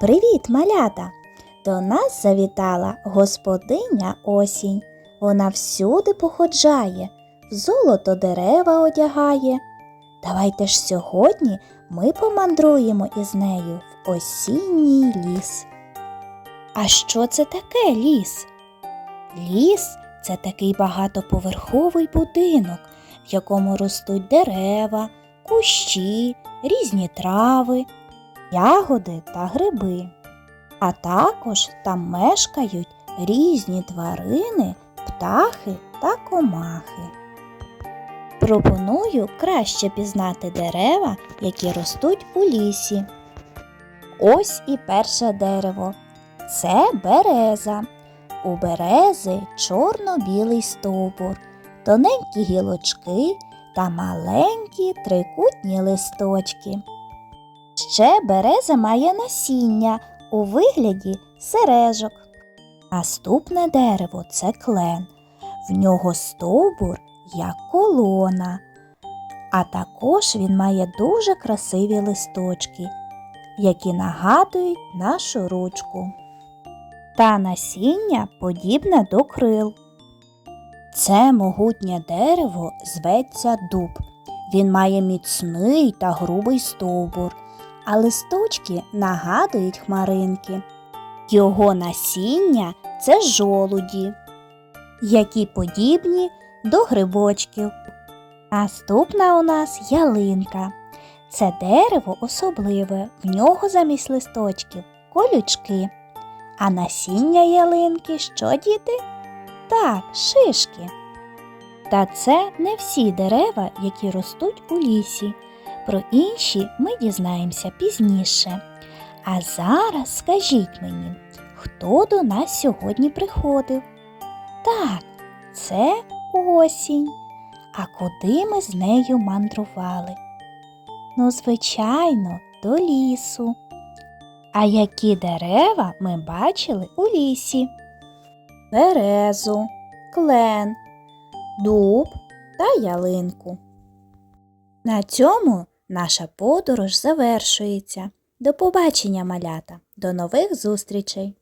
Привіт, малята! До нас завітала господиня осінь. Вона всюди походжає, в золото дерева одягає. Давайте ж сьогодні ми помандруємо із нею в осінній ліс. А що це таке ліс? Ліс це такий багатоповерховий будинок, в якому ростуть дерева, кущі, різні трави, ягоди та гриби. А також там мешкають різні тварини, птахи та комахи. Пропоную краще пізнати дерева, які ростуть у лісі. Ось і перше дерево. Це береза. У берези чорно-білий стовбур, тоненькі гілочки та маленькі трикутні листочки. Ще береза має насіння у вигляді сережок. Наступне дерево це клен. В нього стовбур як колона, а також він має дуже красиві листочки, які нагадують нашу ручку. Та насіння подібне до крил. Це могутнє дерево зветься дуб. Він має міцний та грубий стовбур, а листочки нагадують хмаринки. Його насіння це жолуді, які подібні до грибочків. Наступна у нас ялинка. Це дерево особливе, в нього замість листочків колючки. А насіння ялинки що, діти? Так, шишки. Та це не всі дерева, які ростуть у лісі. Про інші ми дізнаємося пізніше. А зараз скажіть мені, хто до нас сьогодні приходив? Так, це осінь. А куди ми з нею мандрували? Ну, звичайно, до лісу. А які дерева ми бачили у лісі? Березу, клен, дуб та ялинку. На цьому наша подорож завершується. До побачення, малята, до нових зустрічей!